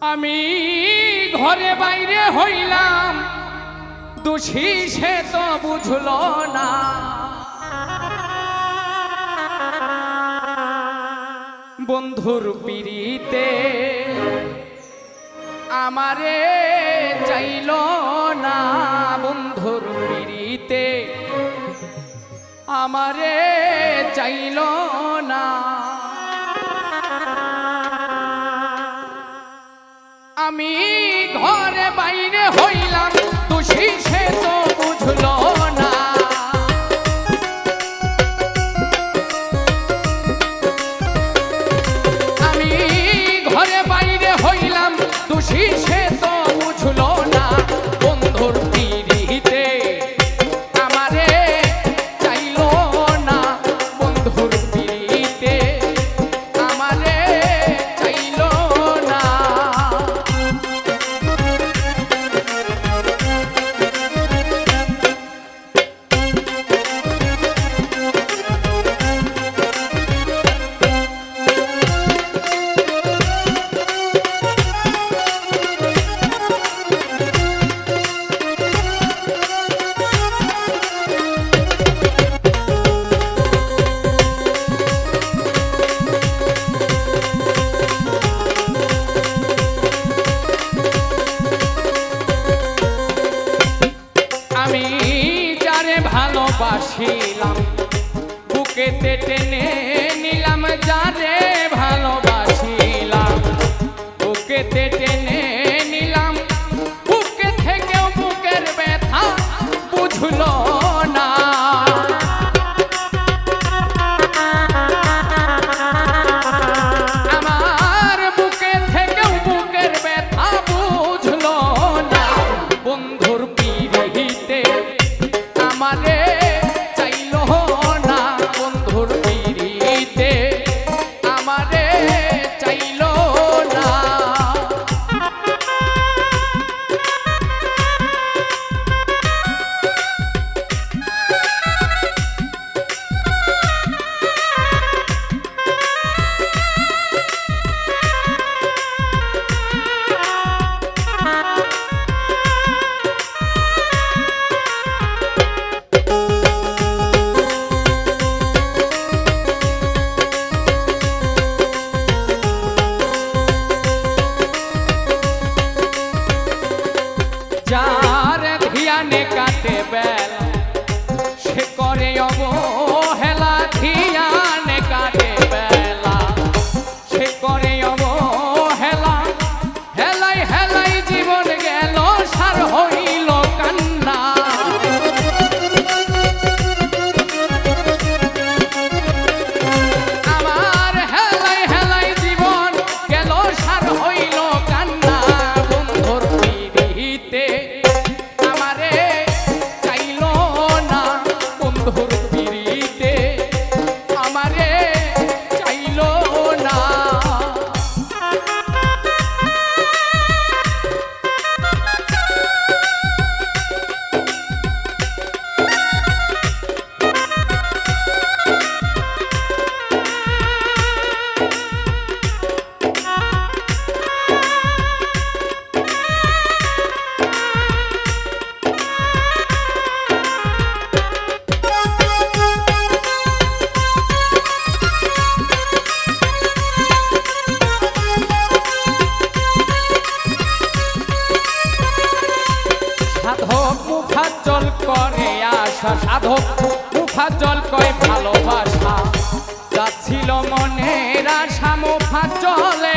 আমি ঘরে বাইরে হইলাম। দোষী সে তো বুঝল না। বন্ধুর পিড়িতে আমারে চাইল না। বন্ধুর পিড়িতে আমারে চাইল না। আমি ঘরে বাইরে হইলাম তো সে তো আমি যারে ভালোবাসিলাম বুকেতে টেনে নিলাম যারে আশা সাধক মুখা জল কয় ভালোবাসা। যাচ্ছিল মনের আশা মুখাজ্জলে